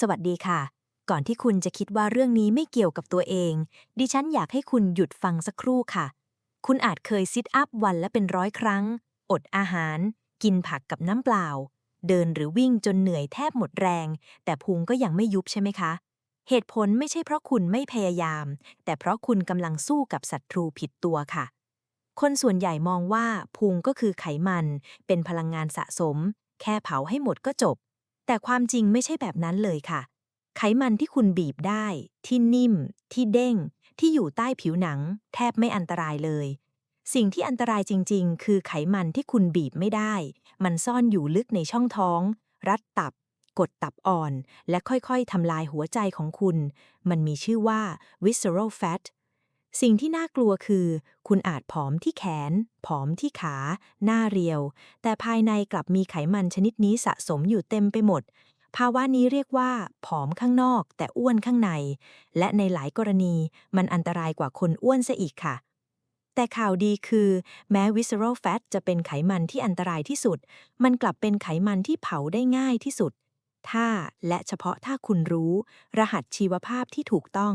สวัสดีค่ะ ก่อนที่คุณจะคิดว่าเรื่องนี้ไม่เกี่ยวกับตัวเอง ดิฉันอยากให้คุณหยุดฟังสักครู่ค่ะ คุณอาจเคยซิทอัพวันละเป็นร้อยครั้ง อดอาหาร กินผักกับน้ำเปล่า เดินหรือวิ่งจนเหนื่อยแทบหมดแรง แต่พุงก็ยังไม่ยุบใช่ไหมคะ เหตุผลไม่ใช่เพราะคุณไม่พยายาม แต่เพราะคุณกำลังสู้กับศัตรูผิดตัวค่ะ คนส่วนใหญ่มองว่าพุงก็คือไขมัน เป็นพลังงานสะสม แค่เผาให้หมดก็จบ แต่ความจริงไม่ใช่แบบนั้นเลยค่ะ ไขมันที่คุณบีบได้ ที่นิ่ม ที่เด้ง ที่อยู่ใต้ผิวหนัง แทบไม่อันตรายเลย สิ่งที่อันตรายจริง ๆ คือไขมันที่คุณบีบไม่ได้ มันซ่อนอยู่ลึกในช่องท้อง รัดตับ กดตับอ่อน และค่อยๆทำลายหัวใจของคุณ มันมีชื่อว่า visceral fat สิ่งที่น่ากลัวคือ คุณอาจผอมที่แขน ผอมที่ขา หน้าเรียว แต่ภายในกลับมีไขมันชนิดนี้สะสมอยู่เต็มไปหมด ภาวะนี้เรียกว่า ผอมข้างนอกแต่อ้วนข้างใน และในหลายกรณีมันอันตรายกว่าคนอ้วนซะอีกค่ะ แต่ข่าวดีคือ แม้ visceral fat จะเป็นไขมันที่อันตรายที่สุด มันกลับเป็นไขมันที่เผาได้ง่ายที่สุด ถ้าและเฉพาะถ้าคุณรู้ รหัสชีวภาพที่ถูกต้อง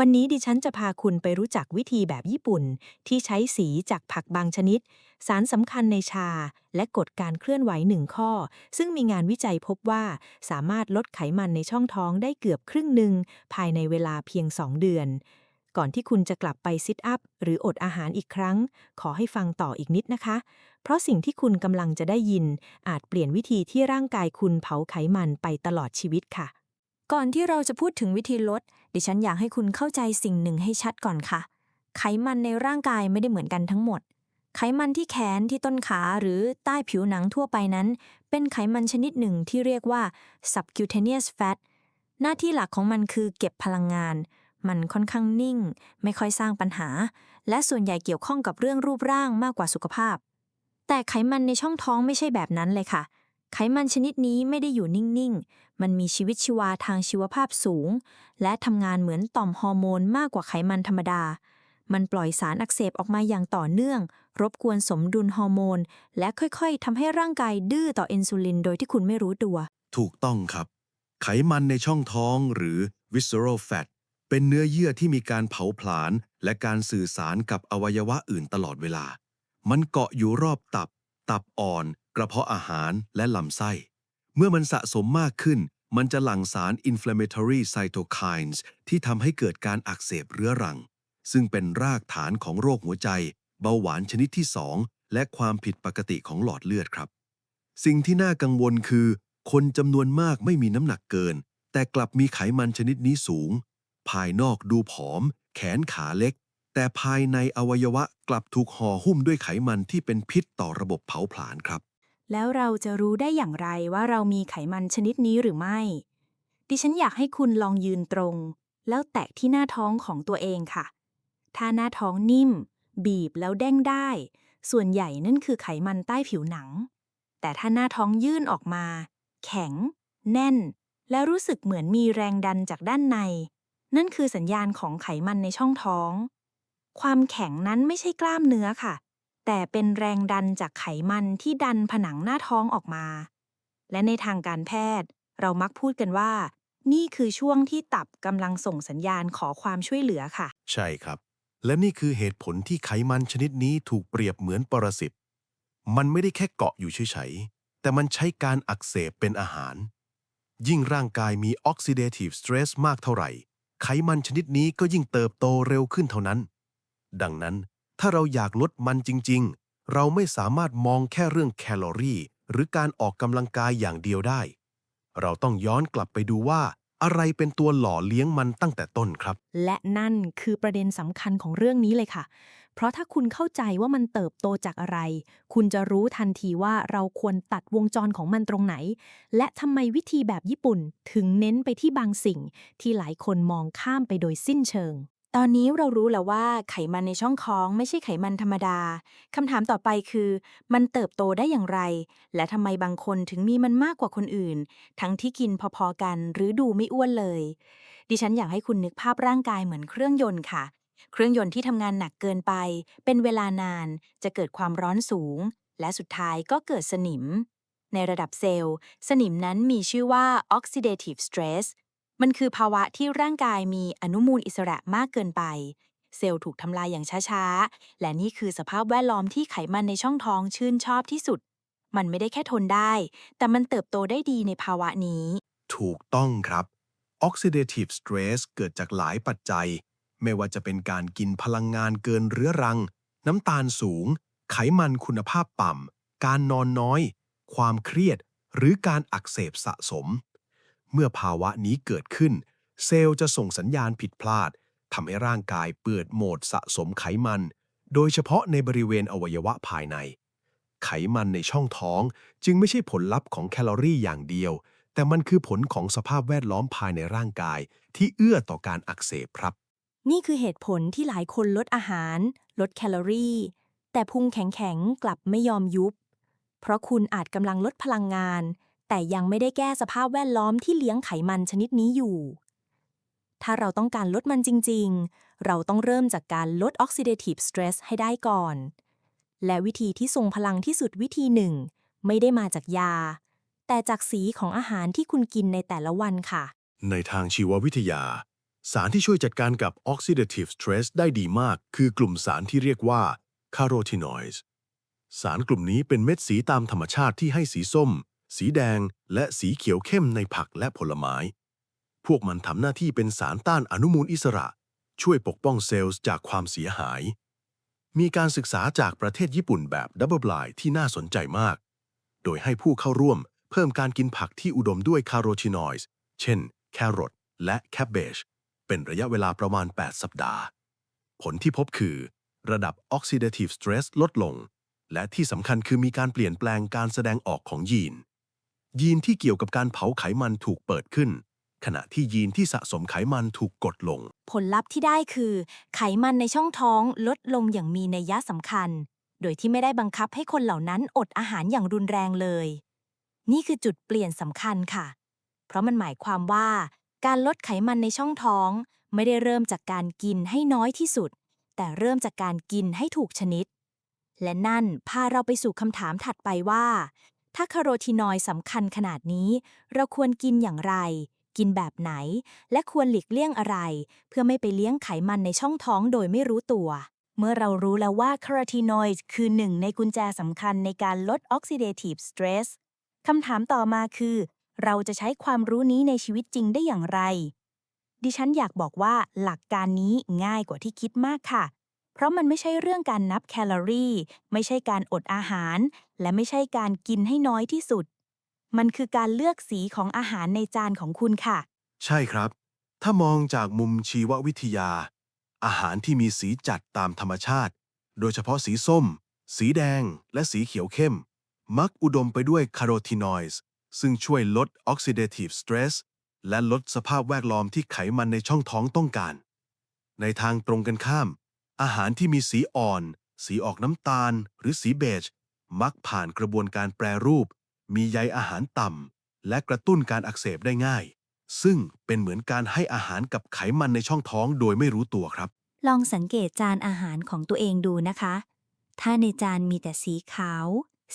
วันนี้ดิฉันจะพาคุณไปรู้จักวิธีแบบญี่ปุ่น ที่ใช้สีจากผักบางชนิด สารสำคัญในชา และกฎการเคลื่อนไหวหนึ่งข้อ ซึ่งมีงานวิจัยพบว่าสามารถลดไขมันในช่องท้องได้เกือบครึ่งหนึ่ง ภายในเวลาเพียง 2 เดือน ก่อนที่คุณจะกลับไปซิทอัพหรืออดอาหารอีกครั้ง ขอให้ฟังต่ออีกนิดนะคะ เพราะสิ่งที่คุณกำลังจะได้ยิน อาจเปลี่ยนวิธีที่ร่างกายคุณเผาไขมันไปตลอดชีวิตค่ะ ก่อนที่เราจะพูดถึงวิธีลด ดิฉันอยากให้คุณเข้าใจสิ่งหนึ่งให้ชัดก่อนค่ะ ไขมันในร่างกายไม่ได้เหมือนกันทั้งหมด ไขมันที่แขนที่ต้นขาหรือใต้ผิวหนังทั่วไปนั้น เป็นไขมันชนิดหนึ่งที่เรียกว่า subcutaneous fat หน้าที่หลักของมันคือเก็บพลังงาน มันค่อนข้างนิ่ง ไม่ค่อยสร้างปัญหา และส่วนใหญ่เกี่ยวข้องกับเรื่องรูปร่างมากกว่าสุขภาพ แต่ไขมันในช่องท้องไม่ใช่แบบนั้นเลยค่ะ ไขมันชนิดนี้ไม่ได้อยู่นิ่ง ๆ มันมีชีวิตชีวาทางชีวภาพสูง และทำงานเหมือนต่อมฮอร์โมนมากกว่าไขมันธรรมดา มันปล่อยสารอักเสบออกมาอย่างต่อเนื่อง รบกวนสมดุลฮอร์โมน และค่อย ๆ ทำให้ร่างกายดื้อต่ออินซูลินโดยที่คุณไม่รู้ตัว ถูกต้องครับ ไขมันในช่องท้องหรือ visceral fat เป็นเนื้อเยื่อที่มีการเผาผลาญและการสื่อสารกับอวัยวะอื่นตลอดเวลา มันเกาะอยู่รอบตับ ตับอ่อน กระเพาะอาหารและลำไส้ เมื่อมันสะสมมากขึ้น มันจะหลั่งสาร inflammatory cytokines ที่ทำให้เกิดการอักเสบเรื้อรัง ซึ่งเป็นรากฐานของโรคหัวใจ เบาหวานชนิดที่ 2 และความผิดปกติของหลอดเลือดครับ สิ่งที่น่ากังวลคือ คนจำนวนมากไม่มีน้ำหนักเกิน แต่กลับมีไขมันชนิดนี้สูง ภายนอกดูผอม แขนขาเล็กแต่ภายในอวัยวะกลับถูกห่อหุ้มด้วยไขมันที่เป็นพิษต่อระบบเผาผลาญครับ แล้วเราจะรู้ได้อย่างไรว่าเรามีไขมันชนิดนี้หรือไม่ ดิฉันอยากให้คุณลองยืนตรง แล้วแตะที่หน้าท้องของตัวเองค่ะ ถ้าหน้าท้องนิ่ม บีบแล้วเด้งได้ ส่วนใหญ่นั่นคือไขมันใต้ผิวหนัง แต่ถ้าหน้าท้องยื่นออกมา แข็ง แน่น และรู้สึกเหมือนมีแรงดันจากด้านใน นั่นคือสัญญาณของไขมันในช่องท้อง ความแข็งนั้นไม่ใช่กล้ามเนื้อค่ะ แต่เป็นแรงดันจากไขมันที่ดันผนังหน้าท้องออกมา และในทางการแพทย์ เรามักพูดกันว่า นี่คือช่วงที่ตับกำลังส่งสัญญาณขอความช่วยเหลือค่ะ ใช่ครับ และนี่คือเหตุผลที่ไขมันชนิดนี้ถูกเปรียบเหมือนปรสิต มันไม่ได้แค่เกาะอยู่เฉยๆ แต่มันใช้การอักเสบเป็นอาหาร ยิ่งร่างกายมี oxidative stress มากเท่าไหร่ ไขมันชนิดนี้ก็ยิ่งเติบโตเร็วขึ้นเท่านั้น ดังนั้น ถ้าเราอยากลดมันจริง ๆ เราไม่สามารถมองแค่เรื่องแคลอรี่ หรือการออกกำลังกายอย่างเดียวได้ เราต้องย้อนกลับไปดูว่า อะไรเป็นตัวหล่อเลี้ยงมันตั้งแต่ต้นครับ และนั่นคือประเด็นสำคัญของเรื่องนี้เลยค่ะ เพราะถ้าคุณเข้าใจว่ามันเติบโตจากอะไร คุณจะรู้ทันทีว่าเราควรตัดวงจรของมันตรงไหน และทำไมวิธีแบบญี่ปุ่นถึงเน้นไปที่บางสิ่ง ที่หลายคนมองข้ามไปโดยสิ้นเชิง ตอนนี้เรารู้แล้วว่าไขมันในช่องท้องไม่ใช่ไขมันธรรมดา คำถามต่อไปคือ มันเติบโตได้อย่างไร และทำไมบางคนถึงมีมันมากกว่าคนอื่น ทั้งที่กินพอๆกันหรือดูไม่อ้วนเลย ดิฉันอยากให้คุณนึกภาพร่างกายเหมือนเครื่องยนต์ค่ะ เครื่องยนต์ที่ทำงานหนักเกินไป เป็นเวลานาน จะเกิดความร้อนสูง และสุดท้ายก็เกิดสนิม ในระดับเซลล์ สนิมนั้นมีชื่อว่า oxidative stress มันคือภาวะที่ร่างกายมีอนุมูลอิสระมากเกินไป เซลล์ถูกทำลายอย่างช้าๆ และนี่คือสภาพแวดล้อมที่ไขมันในช่องท้องชื่นชอบที่สุด มันไม่ได้แค่ทนได้ แต่มันเติบโตได้ดีในภาวะนี้ ถูกต้องครับ Oxidative stress เกิดจากหลายปัจจัย ไม่ว่าจะเป็นการกินพลังงานเกินเรื้อรัง น้ำตาลสูง ไขมันคุณภาพต่ำการนอนน้อย ความเครียด หรือการอักเสบสะสม เมื่อภาวะนี้เกิดขึ้น เซลล์จะส่งสัญญาณผิดพลาดทำให้ร่างกายเปิดโหมดสะสมไขมัน โดยเฉพาะในบริเวณอวัยวะภายใน ไขมันในช่องท้องจึงไม่ใช่ผลลัพธ์ของแคลอรี่อย่างเดียว แต่มันคือผลของสภาพแวดล้อมภายในร่างกาย ที่เอื้อต่อการอักเสบครับ นี่คือเหตุผลที่หลายคนลดอาหาร ลดแคลอรี่ แต่พุงแข็งๆกลับไม่ยอมยุบ เพราะคุณอาจกำลังลดพลังงาน แต่ยังไม่ได้แก้สภาพแวดล้อมที่เลี้ยงไขมันชนิดนี้อยู่ ถ้าเราต้องการลดมันจริง ๆ เราต้องเริ่มจากการลด oxidative stress ให้ได้ก่อน และวิธีที่ทรงพลังที่สุดวิธีหนึ่ง ไม่ได้มาจากยา แต่จากสีของอาหารที่คุณกินในแต่ละวันค่ะ ในทางชีววิทยา สารที่ช่วยจัดการกับ oxidative stress ได้ดีมาก คือกลุ่มสารที่เรียกว่า carotenoids สารกลุ่มนี้เป็นเม็ดสีตามธรรมชาติที่ให้สีส้ม สีแดงและสีเขียวเข้มในผักและผลไม้ พวกมันทำหน้าที่เป็นสารต้านอนุมูลอิสระ ช่วยปกป้องเซลล์จากความเสียหาย มีการศึกษาจากประเทศญี่ปุ่นแบบ Double Blind ที่น่าสนใจมาก โดยให้ผู้เข้าร่วมเพิ่มการกินผักที่อุดมด้วยคาร์โรทีนอยด์เช่น แครอทและแคบเบจเป็นระยะเวลาประมาณ 8 สัปดาห์ ผลที่พบคือ ระดับ oxidative stress ลดลง และที่สำคัญคือมีการเปลี่ยนแปลงการแสดงออกของยีน ยีนที่เกี่ยวกับการเผาไขมันถูกเปิดขึ้น ขณะที่ยีนที่สะสมไขมันถูกกดลง ผลลัพธ์ที่ได้คือ ไขมันในช่องท้องลดลงอย่างมีนัยยะสำคัญ โดยที่ไม่ได้บังคับให้คนเหล่านั้นอดอาหารอย่างรุนแรงเลย นี่คือจุดเปลี่ยนสำคัญค่ะ เพราะมันหมายความว่า การลดไขมันในช่องท้อง ไม่ได้เริ่มจากการกินให้น้อยที่สุด แต่เริ่มจากการกินให้ถูกชนิด และนั่นพาเราไปสู่คำถามถัดไปว่า ถ้าคาร์โรทีนอยด์สำคัญขนาดนี้ เราควรกินอย่างไร กินแบบไหน และควรหลีกเลี่ยงอะไร เพื่อไม่ไปเลี้ยงไขมันในช่องท้องโดยไม่รู้ตัว เมื่อเรารู้แล้วว่าคาร์โรทีนอยด์คือหนึ่งในกุญแจสำคัญในการลด oxidative stress คำถามต่อมาคือ เราจะใช้ความรู้นี้ในชีวิตจริงได้อย่างไร ดิฉันอยากบอกว่าหลักการนี้ง่ายกว่าที่คิดมากค่ะ เพราะมันไม่ใช่เรื่องการนับแคลอรี่ ไม่ใช่การอดอาหาร และไม่ใช่การกินให้น้อยที่สุด มันคือการเลือกสีของอาหารในจานของคุณค่ะ ใช่ครับ ถ้ามองจากมุมชีววิทยา อาหารที่มีสีจัดตามธรรมชาติ โดยเฉพาะสีส้ม สีแดง และสีเขียวเข้ม มักอุดมไปด้วยคาร์โรทีนอยด์ซึ่งช่วยลด oxidative stress และลดสภาพแวดล้อมที่ไขมันในช่องท้องต้องการ ในทางตรงกันข้าม อาหารที่มีสีอ่อน สีออกน้ำตาล หรือสีเบจ มักผ่านกระบวนการแปรรูป มีใยอาหารต่ำ และกระตุ้นการอักเสบได้ง่าย ซึ่งเป็นเหมือนการให้อาหารกับไขมันในช่องท้องโดยไม่รู้ตัวครับ ลองสังเกตจานอาหารของตัวเองดูนะคะ ถ้าในจานมีแต่สีขาว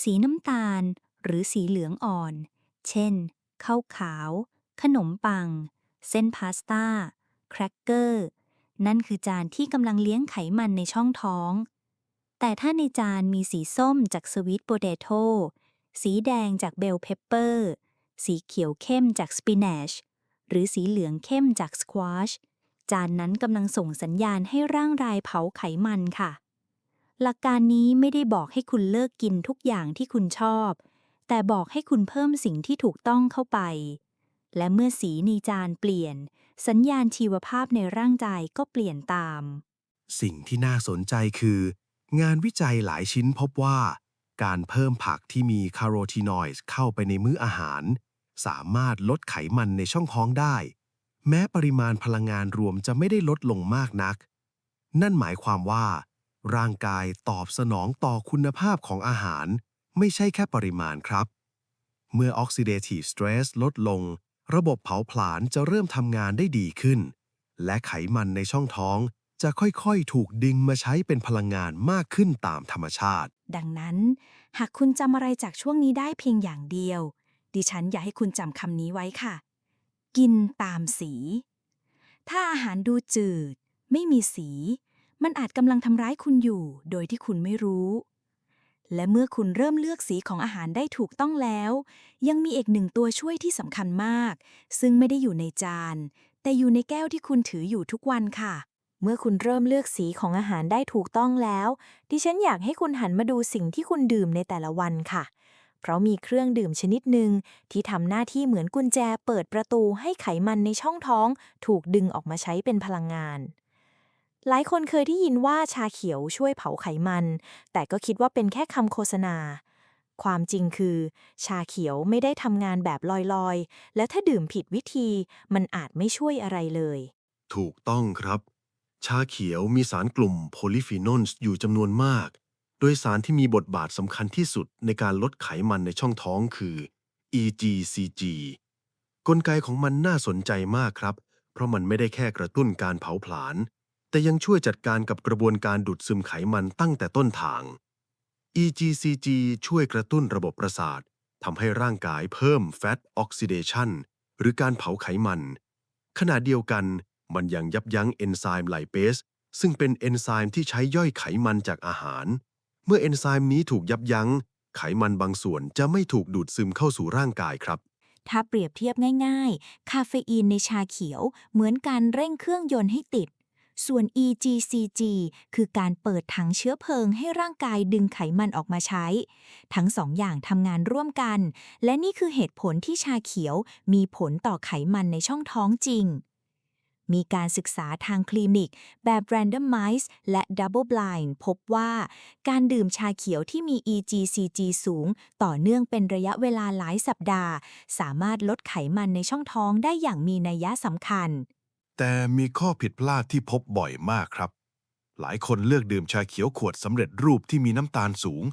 สีน้ำตาล หรือสีเหลืองอ่อน เช่น ข้าวขาว ขนมปัง เส้นพาสต้า แครกเกอร์ นั่นคือจานที่กำลังเลี้ยงไขมันในช่องท้อง แต่ถ้าในจานมีสีส้มจากสวีทโปเตโต้สีแดงจากเบลเพปเปอร์ สีเขียวเข้มจากสปินัชหรือสีเหลืองเข้มจากสควอชจานนั้นกำลังส่งสัญญาณให้ร่างกายเผาไขมันค่ะ หลักการนี้ไม่ได้บอกให้คุณเลิกกินทุกอย่างที่คุณชอบ แต่บอกให้คุณเพิ่มสิ่งที่ถูกต้องเข้าไป และเมื่อสีในจานเปลี่ยน สัญญาณชีวภาพในร่างกายก็เปลี่ยนตาม สิ่งที่น่าสนใจคือ งานวิจัยหลายชิ้นพบว่า การเพิ่มผักที่มีคาร์โรทีนอยด์เข้าไปในมื้ออาหาร สามารถลดไขมันในช่องท้องได้ แม้ปริมาณพลังงานรวมจะไม่ได้ลดลงมากนัก นั่นหมายความว่า ร่างกายตอบสนองต่อคุณภาพของอาหาร ไม่ใช่แค่ปริมาณครับ เมื่อ oxidative stress ลดลง ระบบเผาผลาญจะเริ่มทำงานได้ดีขึ้น และไขมันในช่องท้องจะค่อยๆ ถูกดึงมาใช้เป็นพลังงานมากขึ้นตามธรรมชาติ ดังนั้น หากคุณจำอะไรจากช่วงนี้ได้เพียงอย่างเดียว ดิฉันอยากให้คุณจำคำนี้ไว้ค่ะ กินตามสี ถ้าอาหารดูจืด ไม่มีสี มันอาจกำลังทำร้ายคุณอยู่ โดยที่คุณไม่รู้ และเมื่อคุณเริ่มเลือกสีของอาหารได้ถูกต้องแล้ว ยังมีอีกหนึ่งตัวช่วยที่สำคัญมาก ซึ่งไม่ได้อยู่ในจาน แต่อยู่ในแก้วที่คุณถืออยู่ทุกวันค่ะ เมื่อคุณเริ่มเลือกสีของอาหารได้ถูกต้องแล้ว ดิฉันอยากให้คุณหันมาดูสิ่งที่คุณดื่มในแต่ละวันค่ะ เพราะมีเครื่องดื่มชนิดหนึ่งที่ทำหน้าที่เหมือนกุญแจเปิดประตูให้ไขมันในช่องท้อง ถูกดึงออกมาใช้เป็นพลังงาน หลายคนเคยได้ยินว่าชาเขียวช่วยเผาไขมัน แต่ก็คิดว่าเป็นแค่คำโฆษณา ความจริงคือ ชาเขียวไม่ได้ทำงานแบบลอยๆ และถ้าดื่มผิดวิธี มันอาจไม่ช่วยอะไรเลย ถูกต้องครับ ชาเขียวมีสารกลุ่มโพลิฟีนอลอยู่จำนวนมาก โดยสารที่มีบทบาทสำคัญที่สุดในการลดไขมันในช่องท้องคือ EGCG กลไกของมันน่าสนใจมากครับ เพราะมันไม่ได้แค่กระตุ้นการเผาผลาญ แต่ยังช่วยจัดการกับกระบวนการดูดซึมไขมันตั้งแต่ต้นทาง EGCG ช่วยกระตุ้นระบบประสาททำให้ร่างกายเพิ่ม Fat Oxidation หรือการเผาไขมัน ขณะเดียวกันมันยังยับยั้งเอนไซม์ไลเปสซึ่งเป็นเอนไซม์ที่ใช้ย่อยไขมันจากอาหาร เมื่อเอนไซม์นี้ถูกยับยั้ง ไขมันบางส่วนจะไม่ถูกดูดซึมเข้าสู่ร่างกายครับ ถ้าเปรียบเทียบง่าย ๆ คาเฟอีนในชาเขียวเหมือนการเร่งเครื่องยนต์ให้ติด ส่วน EGCG คือการเปิดถังเชื้อเพลิงให้ร่างกายดึงไขมันออกมาใช้ ทั้งสองอย่างทำงานร่วมกัน และนี่คือเหตุผลที่ชาเขียวมีผลต่อไขมันในช่องท้องจริง มีการศึกษาทางคลินิก แบบ randomized และ double blind พบว่า การดื่มชาเขียวที่มี EGCG สูง ต่อเนื่องเป็นระยะเวลาหลายสัปดาห์ สามารถลดไขมันในช่องท้องได้อย่างมีนัยสำคัญ แต่มีข้อผิดพลาดที่พบบ่อยมากครับ หลายคนเลือกดื่มชาเขียวขวดสำเร็จรูปที่มีน้ำตาลสูง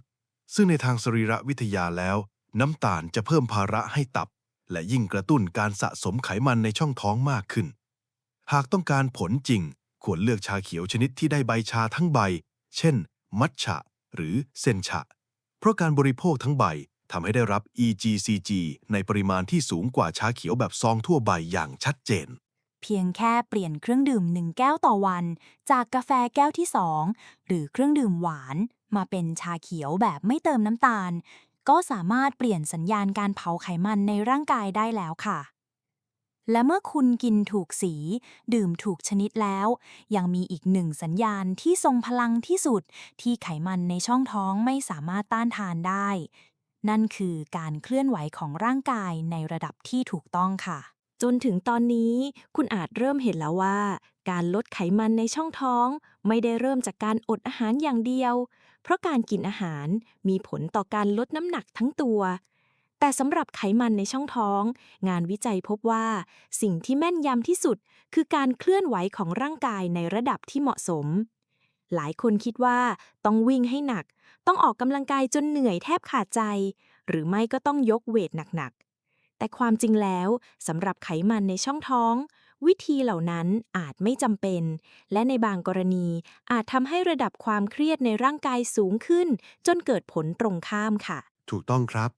ซึ่งในทางสรีรวิทยาแล้ว น้ำตาลจะเพิ่มภาระให้ตับ และยิ่งกระตุ้นการสะสมไขมันในช่องท้องมากขึ้น หากต้องการผลจริง ควรเลือกชาเขียวชนิดที่ได้ใบชาทั้งใบ เช่น มัทฉะ หรือเซนฉะ เพราะการบริโภคทั้งใบทำให้ได้รับ EGCG ในปริมาณที่สูงกว่าชาเขียวแบบซองทั่วใบอย่างชัดเจน เพียงแค่เปลี่ยนเครื่องดื่มหนึ่งแก้วต่อวัน จากกาแฟแก้วที่2หรือเครื่องดื่มหวาน มาเป็นชาเขียวแบบไม่เติมน้ำตาล ก็สามารถเปลี่ยนสัญญาณการเผาไขมันในร่างกายได้แล้วค่ะ และเมื่อคุณกินถูกสี ดื่มถูกชนิดแล้ว ยังมีอีกหนึ่งสัญญาณที่ทรงพลังที่สุด ที่ไขมันในช่องท้องไม่สามารถต้านทานได้ นั่นคือการเคลื่อนไหวของร่างกายในระดับที่ถูกต้องค่ะ จนถึงตอนนี้คุณอาจเริ่มเห็นแล้วว่า การลดไขมันในช่องท้อง ไม่ได้เริ่มจากการอดอาหารอย่างเดียว เพราะการกินอาหารมีผลต่อการลดน้ำหนักทั้งตัว แต่สำหรับไขมันในช่องท้อง งานวิจัยพบว่า สิ่งที่แม่นยำที่สุด คือการเคลื่อนไหวของร่างกายในระดับที่เหมาะสม หลายคนคิดว่าต้องวิ่งให้หนัก ต้องออกกำลังกายจนเหนื่อยแทบขาดใจ หรือไม่ก็ต้องยกเวทหนักๆ แต่ความจริงแล้วสำหรับไขมันในช่องท้อง วิธีเหล่านั้นอาจไม่จำเป็น และในบางกรณีอาจทำให้ระดับความเครียดในร่างกายสูงขึ้น จนเกิดผลตรงข้ามค่ะ ถูกต้องครับ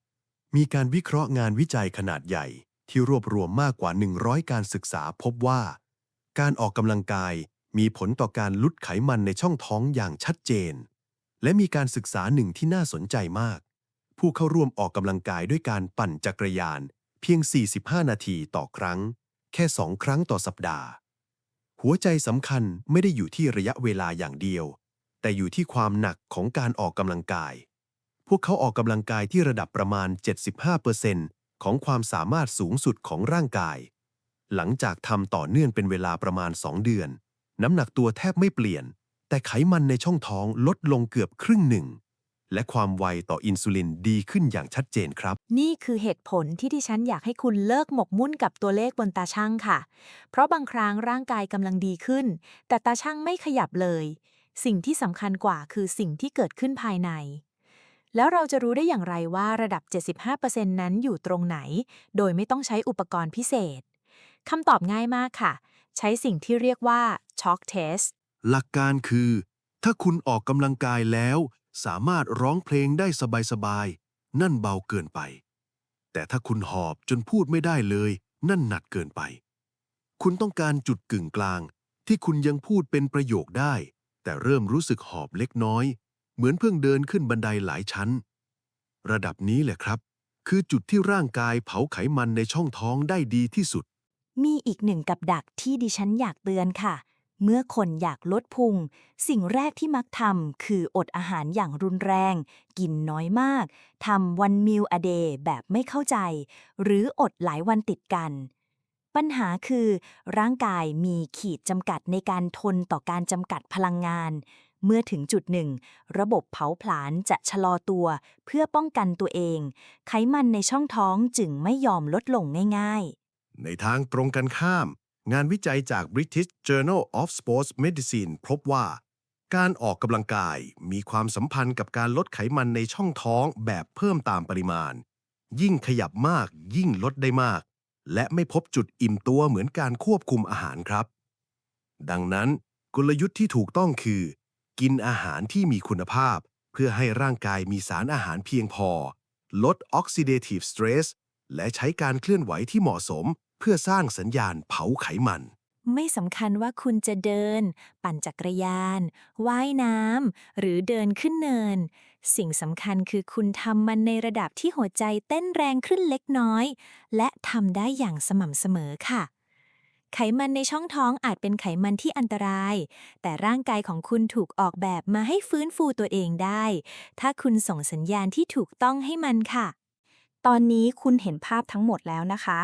มีการวิเคราะห์งานวิจัยขนาดใหญ่ ที่รวบรวมมากกว่า 100 การศึกษาพบว่า การออกกำลังกายมีผลต่อการลดไขมันในช่องท้องอย่างชัดเจน และมีการศึกษาหนึ่งที่น่าสนใจมาก ผู้เข้าร่วมออกกำลังกายด้วยการปั่นจักรยาน เพียง 45 นาทีต่อครั้ง แค่2ครั้งต่อสัปดาห์ หัวใจสำคัญไม่ได้อยู่ที่ระยะเวลาอย่างเดียว แต่อยู่ที่ความหนักของการออกกำลังกาย พวกเขาออกกำลังกายที่ระดับประมาณ 75%ของความสามารถสูงสุดของร่างกาย หลังจากทำต่อเนื่องเป็นเวลาประมาณ 2 เดือน น้ำหนักตัวแทบไม่เปลี่ยน แต่ไขมันในช่องท้องลดลงเกือบครึ่งหนึ่ง และความไวต่ออินซูลินดีขึ้นอย่างชัดเจนครับ นี่คือเหตุผลที่ดิฉันอยากให้คุณเลิกหมกมุ่นกับตัวเลขบนตาช่างค่ะ เพราะบางครั้งร่างกายกำลังดีขึ้น แต่ตาช่างไม่ขยับเลย สิ่งที่สำคัญกว่าคือสิ่งที่เกิดขึ้นภายใน แล้วเราจะรู้ได้อย่างไรว่าระดับ 75%นั้นอยู่ตรงไหน โดยไม่ต้องใช้อุปกรณ์พิเศษคำตอบง่ายมากค่ะ ใช้สิ่งที่เรียกว่า Chalk Test หลักการคือ ถ้าคุณออกกำลังกายแล้ว สามารถร้องเพลงได้สบายๆ นั่นเบาเกินไป แต่ถ้าคุณหอบจนพูดไม่ได้เลย นั่นหนักเกินไป คุณต้องการจุดกึ่งกลาง ที่คุณยังพูดเป็นประโยคได้ แต่เริ่มรู้สึกหอบเล็กน้อย เหมือนเพิ่งเดินขึ้นบันไดหลายชั้น ระดับนี้แหละครับ คือจุดที่ร่างกายเผาไขมันในช่องท้องได้ดีที่สุด มีอีกหนึ่งกับดักที่ดิฉันอยากเตือนค่ะ เมื่อคนอยากลดพุง สิ่งแรกที่มักทำคืออดอาหารอย่างรุนแรง กินน้อยมาก ทำวันมิลอเดย์แบบไม่เข้าใจ หรืออดหลายวันติดกัน ปัญหาคือ ร่างกายมีขีดจำกัดในการทนต่อการจำกัดพลังงาน เมื่อถึงจุดหนึ่ง ระบบเผาผลาญจะชะลอตัว เพื่อป้องกันตัวเอง ไขมันในช่องท้องจึงไม่ยอมลดลงง่าย ๆ ในทางตรงกันข้าม งานวิจัยจาก British Journal of Sports Medicine พบว่า การออกกำลังกายมีความสัมพันธ์กับการลดไขมันในช่องท้องแบบเพิ่มตามปริมาณ ยิ่งขยับมากยิ่งลดได้มาก และไม่พบจุดอิ่มตัวเหมือนการควบคุมอาหารครับ ดังนั้นกลยุทธ์ที่ถูกต้องคือ กินอาหารที่มีคุณภาพ เพื่อให้ร่างกายมีสารอาหารเพียงพอ ลด oxidative stress และใช้การเคลื่อนไหวที่เหมาะสม เพื่อสร้างสัญญาณเผาไขมัน ไม่สำคัญว่าคุณจะเดิน ปั่นจักรยาน ว่ายน้ำ หรือเดินขึ้นเนิน สิ่งสำคัญคือคุณทำมันในระดับที่หัวใจเต้นแรงขึ้นเล็กน้อย และทำได้อย่างสม่ำเสมอค่ะ ไขมันในช่องท้องอาจเป็นไขมันที่อันตราย แต่ร่างกายของคุณถูกออกแบบมาให้ฟื้นฟูตัวเองได้ ถ้าคุณส่งสัญญาณที่ถูกต้องให้มันค่ะ ตอนนี้คุณเห็นภาพทั้งหมดแล้วนะคะ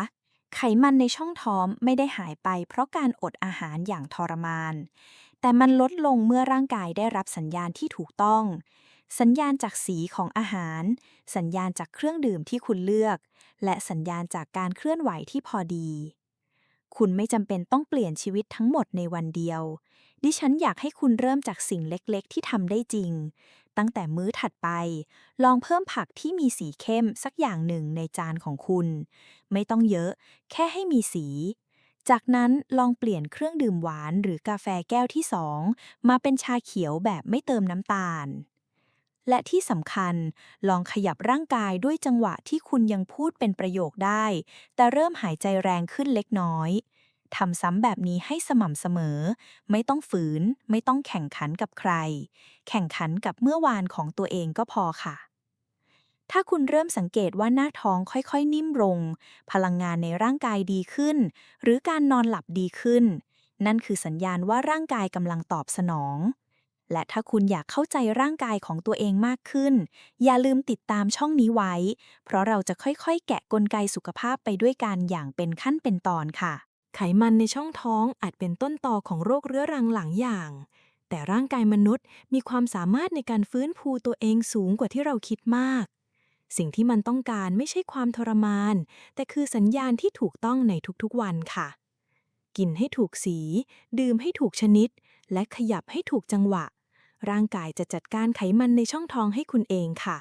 ไขมันในช่องท้องไม่ได้หายไป เพราะการอดอาหารอย่างทรมาน แต่มันลดลงเมื่อร่างกายได้รับสัญญาณที่ถูกต้อง สัญญาณจากสีของอาหาร สัญญาณจากเครื่องดื่มที่คุณเลือก และสัญญาณจากการเคลื่อนไหวที่พอดี คุณไม่จำเป็นต้องเปลี่ยนชีวิตทั้งหมดในวันเดียว ดิฉันอยากให้คุณเริ่มจากสิ่งเล็กๆ ที่ทำได้จริง ตั้งแต่มื้อถัดไป ลองเพิ่มผักที่มีสีเข้มสักอย่างหนึ่งในจานของคุณ ไม่ต้องเยอะ แค่ให้มีสี จากนั้นลองเปลี่ยนเครื่องดื่มหวานหรือกาแฟแก้วที่สองมาเป็นชาเขียวแบบไม่เติมน้ำตาล และที่สำคัญ ลองขยับร่างกายด้วยจังหวะที่คุณยังพูดเป็นประโยคได้ แต่เริ่มหายใจแรงขึ้นเล็กน้อย ทำซ้ำแบบนี้ให้สม่ำเสมอ ไม่ต้องฝืน ไม่ต้องแข่งขันกับใคร แข่งขันกับเมื่อวานของตัวเองก็พอค่ะ ถ้าคุณเริ่มสังเกตว่าหน้าท้องค่อยๆ นิ่มลง พลังงานในร่างกายดีขึ้น หรือการนอนหลับดีขึ้น นั่นคือสัญญาณว่าร่างกายกำลังตอบสนอง และถ้าคุณอยากเข้าใจร่างกายของตัวเองมากขึ้น อย่าลืมติดตามช่องนี้ไว้ เพราะเราจะค่อยๆ แกะกลไกสุขภาพไปด้วยกันอย่างเป็นขั้นเป็นตอนค่ะ ไขมันในช่องท้องอาจเป็นต้นตอของโรคเรื้อรังหลายอย่าง แต่ร่างกายมนุษย์มีความสามารถในการฟื้นฟูตัวเองสูงกว่าที่เราคิดมาก สิ่งที่มันต้องการไม่ใช่ความทรมาน แต่คือสัญญาณที่ถูกต้องในทุกๆวันค่ะ กินให้ถูกสี ดื่มให้ถูกชนิด และขยับให้ถูกจังหวะ ร่างกายจะจัดการไขมันในช่องท้องให้คุณเองค่ะ